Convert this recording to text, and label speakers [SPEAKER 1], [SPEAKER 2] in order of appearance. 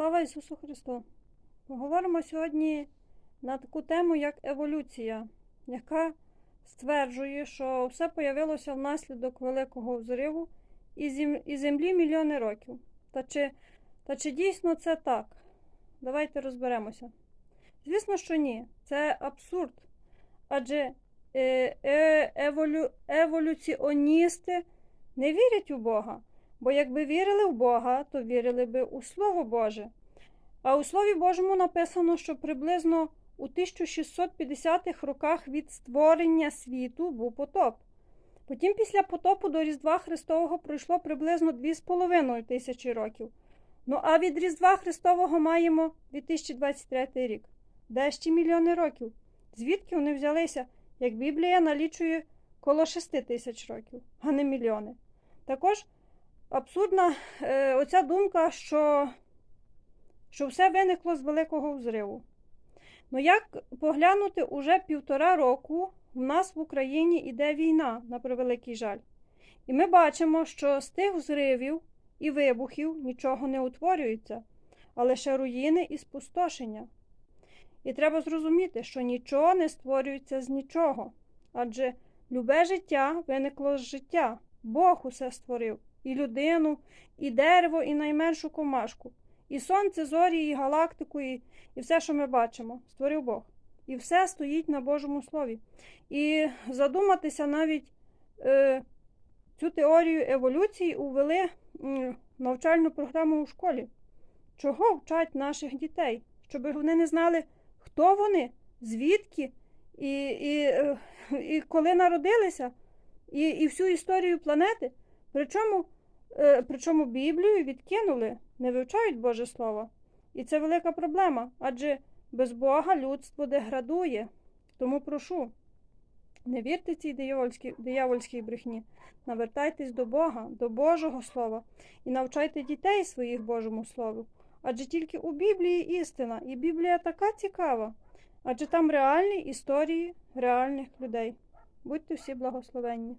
[SPEAKER 1] Слава Ісусу Христу! Поговоримо сьогодні на таку тему, як еволюція, яка стверджує, що все появилося внаслідок великого взриву і землі мільйони років. Та чи, та чи дійсно це так? Давайте розберемося. Звісно, що ні. Це абсурд. Адже е, е, еволю, еволюціоністи не вірять у Бога. Бо якби вірили в Бога, то вірили би у Слово Боже. А у Слові Божому написано, що приблизно у 1650-х роках від створення світу був потоп. Потім після потопу до Різдва Христового пройшло приблизно 2,5 тисячі років. Ну а від Різдва Христового маємо 2023 рік. Де ще мільйони років? Звідки вони взялися, як Біблія налічує коло 6 тисяч років, а не мільйони. Також абсурдна е, оця думка, що, що все виникло з великого взриву. Ну як поглянути уже півтора року в нас в Україні іде війна, на превеликий жаль. І ми бачимо, що з тих взривів і вибухів нічого не утворюється, а лише руїни і спустошення. І треба зрозуміти, що нічого не створюється з нічого, адже любе життя виникло з життя. Бог усе створив і людину, і дерево, і найменшу комашку, і сонце, зорі, і галактику, і, і все, що ми бачимо, створив Бог. І все стоїть на Божому Слові. І задуматися навіть е, цю теорію еволюції увели м, навчальну програму у школі. Чого вчать наших дітей? Щоб вони не знали, хто вони, звідки і, і, е, і коли народилися, і, і всю історію планети. Причому, е, причому Біблію відкинули, не вивчають Боже Слово. І це велика проблема, адже без Бога людство деградує. Тому прошу, не вірте цій диявольській, диявольській брехні, навертайтесь до Бога, до Божого Слова і навчайте дітей своїх Божому Слову. Адже тільки у Біблії істина, і Біблія така цікава, адже там реальні історії реальних людей. Будьте всі благословенні.